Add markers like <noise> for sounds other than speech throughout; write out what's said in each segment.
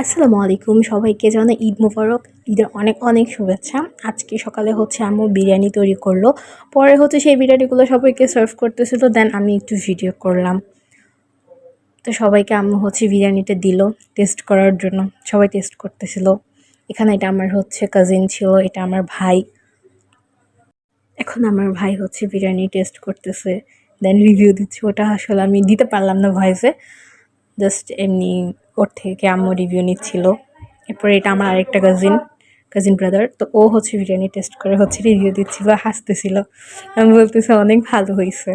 আসসালামু আলাইকুম। সবাইকে জানাই ঈদ মোবারক। ঈদের অনেক অনেক শুভেচ্ছা। আজকে সকালে হচ্ছে আম্মু বিরিয়ানি তৈরি করল। পরে হচ্ছে সেই বিরিয়ানিগুলো সবাইকে সার্ভ করতেছিল। দেন আমি একটু ভিডিও করলাম। তো সবাইকে আম্মু হচ্ছে বিরিয়ানিটা দিল টেস্ট করার জন্য। সবাই টেস্ট করতেছিল। এখানে এটা আমার হচ্ছে কাজিন ছিল, এটা আমার ভাই। এখন আমার ভাই হচ্ছে বিরিয়ানি টেস্ট করতেছে। দেন রিভিউ দিচ্ছে। ওটা আসলে আমি দিতে পারলাম না ভয়েসে জাস্ট এমনি ওর থেকে আম্মু রিভিউ নিচ্ছিল। এরপরে এটা আমার আরেকটা কাজিন কাজিন ব্রাদার তো ও হচ্ছে বিরিয়ানি টেস্ট করে হচ্ছে রিভিউ দিচ্ছিল, হাসতেছিল। আমি বলতেছি, অনেক ভালো হয়েছে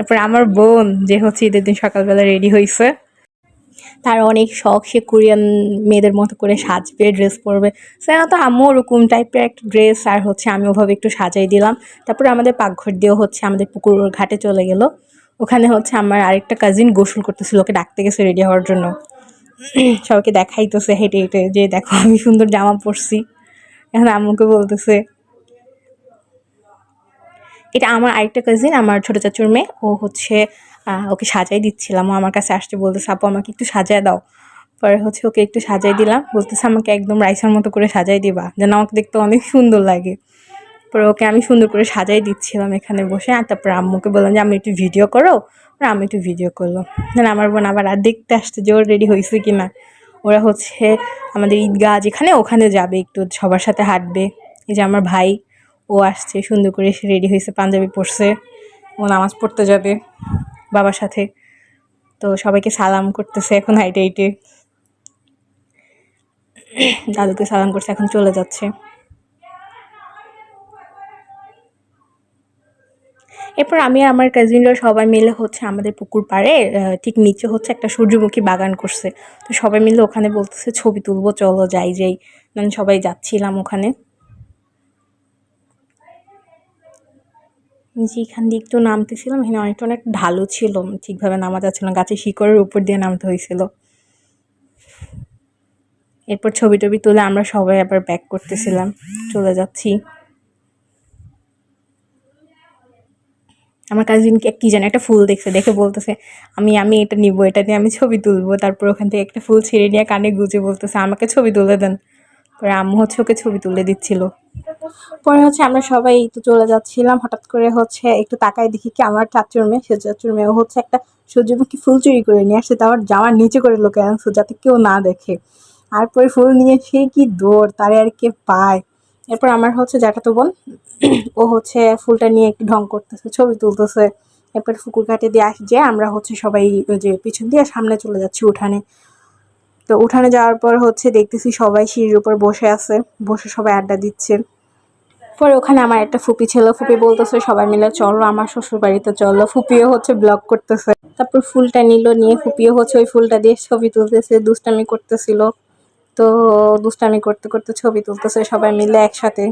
এরপর আমার বোন, যে হচ্ছে ঈদের দিন সকালবেলা রেডি হয়েছে তার অনেক শখ, সে কোরিয়ান মেয়েদের মতো করে সাজবে ড্রেস পরবে। সেটা তো আম্মু ওরকম টাইপের একটা ড্রেস আর হচ্ছে আমি ওভাবে একটু সাজাই দিলাম। তারপরে আমাদের পাকঘর দিয়েও হচ্ছে আমাদের পুকুর ঘাটে চলে গেল। ওখানে হচ্ছে আমার আরেকটা কাজিন গোসল করতেছিল, ওকে ডাকতে গেছে রেডি হওয়ার জন্য। <clears throat> সবাইকে দেখাইতেছে, হেঁটে হেঁটে, যে দেখো আমি সুন্দর জামা পরছি। এখন আম্মুকে বলতেছে, এটা আমার আরেকটা কাজিন আমার ছোটো চাচুর মেয়ে। ও হচ্ছে ওকে সাজাই দিচ্ছিলাম। ও আমার কাছে আসতে বলতেছে, আপু, আমাকে একটু সাজায় দাও। পরে হচ্ছে ওকে একটু সাজাই দিলাম। বলতেছে, আমাকে একদম রাইসার মতো করে সাজাই দিবা, যেন আমাকে দেখতে অনেক সুন্দর লাগে। পরে ওকে আমি সুন্দর করে সাজাই দিচ্ছিলাম এখানে বসে। আর তারপর আম্মুকে বললাম যে আমি একটু ভিডিও করো? আর আমি একটু ভিডিও করল। দেন আমার বোন আবার আর দেখতে আসছে যে, ওর রেডি হয়েছে কি না ওরা হচ্ছে আমাদের ঈদগাহ যেখানে ওখানে যাবে, একটু সবার সাথে হাঁটবে। এই যে আমার ভাই, ও আসছে, সুন্দর করে এসে রেডি হয়েছে, পাঞ্জাবি পরছে। ও নামাজ পড়তে যাবে বাবার সাথে। তো সবাইকে সালাম করতেছে এখন হাইটে হাইটে। দাদুকে সালাম করছে, এখন চলে যাচ্ছে। এরপর আমি আর আমার কাজিনরা সবাই মিলে হচ্ছে আমাদের পুকুর পাড়ে ঠিক নিচে হচ্ছে একটা সূর্যমুখী বাগান করছে। তো সবাই মিলে ওখানে বলতেছে, ছবি তুলবো, চলো যাই যাই। মানে সবাই যাচ্ছিলাম ওখানে। যেখান দিয়ে একটু নামতেছিলাম, এখানে অনেকটা অনেক ঢালু ছিল, ঠিকভাবে নামা যাচ্ছিল না, গাছের শিকড়ের উপর দিয়ে নামতে হয়েছিল। এরপর ছবি টবি তুলে আমরা সবাই আবার ব্যাক করতেছিলাম, চলে যাচ্ছি। আমার কাজিনকে কি জানি একটা ফুল দেখছে, দেখে বলতেছে, আমি আমি এটা নিব, এটা নিয়ে আমি ছবি তুলবো। তারপর ওখান থেকে একটা ফুল ছিঁড়ে নিয়ে কানে গুজে বলতেছে, আমাকে ছবি তুলে দেন। পরে আম্মু হচ্ছে ওকে ছবি তুলে দিচ্ছিল। পরে হচ্ছে আমরা সবাই তো চলে যাচ্ছিলাম, হঠাৎ করে হচ্ছে একটু তাকাই দেখি কি আমার চাচুর মেয়ে, সে চাচুর মেয়ে হচ্ছে একটা সূর্যমুখী ফুল চুরি করে নিয়ে আসছে, তারপর জামার নিচে করে লোকে আনছো যাতে কেউ না দেখে। আর পরে ফুল নিয়ে সে কি দৌড়, তারে আর কে পায়? এরপর আমার হচ্ছে জ্যাঠাতো বোন, ও হচ্ছে ফুলটা নিয়ে একটু ঢং করতেছে, ছবি তুলতেছে। এরপর ফুকুর ঘাটে দিয়ে আসছে আমরা হচ্ছে সবাই যে পিছন দিয়ে সামনে চলে যাচ্ছি উঠানে। তো উঠানে যাওয়ার পর হচ্ছে দেখতেছি সবাই সিঁড়ির উপর বসে আছে, বসে সবাই আড্ডা দিচ্ছে। পরে ওখানে আমার একটা ফুপি ছিল, ফুপি বলতেছে সবাই মিলে, চলো আমার শ্বশুর বাড়িতে চলো। ফুপিও হচ্ছে ব্লগ করতেছে। তারপর ফুলটা নিল, নিয়ে ফুপিও হচ্ছে ওই ফুলটা দিয়ে ছবি তুলতেছে, দুষ্টামি করতেছিল। তো দুষ্টামি করতে করতে ছবি তুলতেছে, সবাই মিলে একসাথে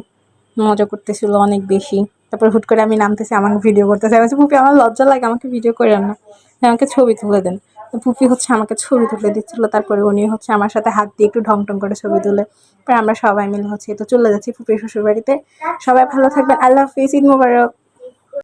মজা করতেছিল অনেক বেশি। তারপর হুট করে আমি নামতেছি, আমাকে ভিডিও করতেছে। আমি পুপি আমার লজ্জা লাগে, আমাকে ভিডিও করেন না। আমাকে ছবি তুলে দেন। ফুপি হচ্ছে আমাকে ছবি তুলে দিচ্ছিল, তারপরে উনি হচ্ছে আমার সাথে হাত দিয়ে একটু ঢং টং করে ছবি তুলে। আমরা সবাই মিলে হচ্ছে তো চলে যাচ্ছি পুপির শ্বশুর বাড়িতে সবাই ভালো থাকবেন। আল্লাহ হাফিজ, ঈদ মোবারক।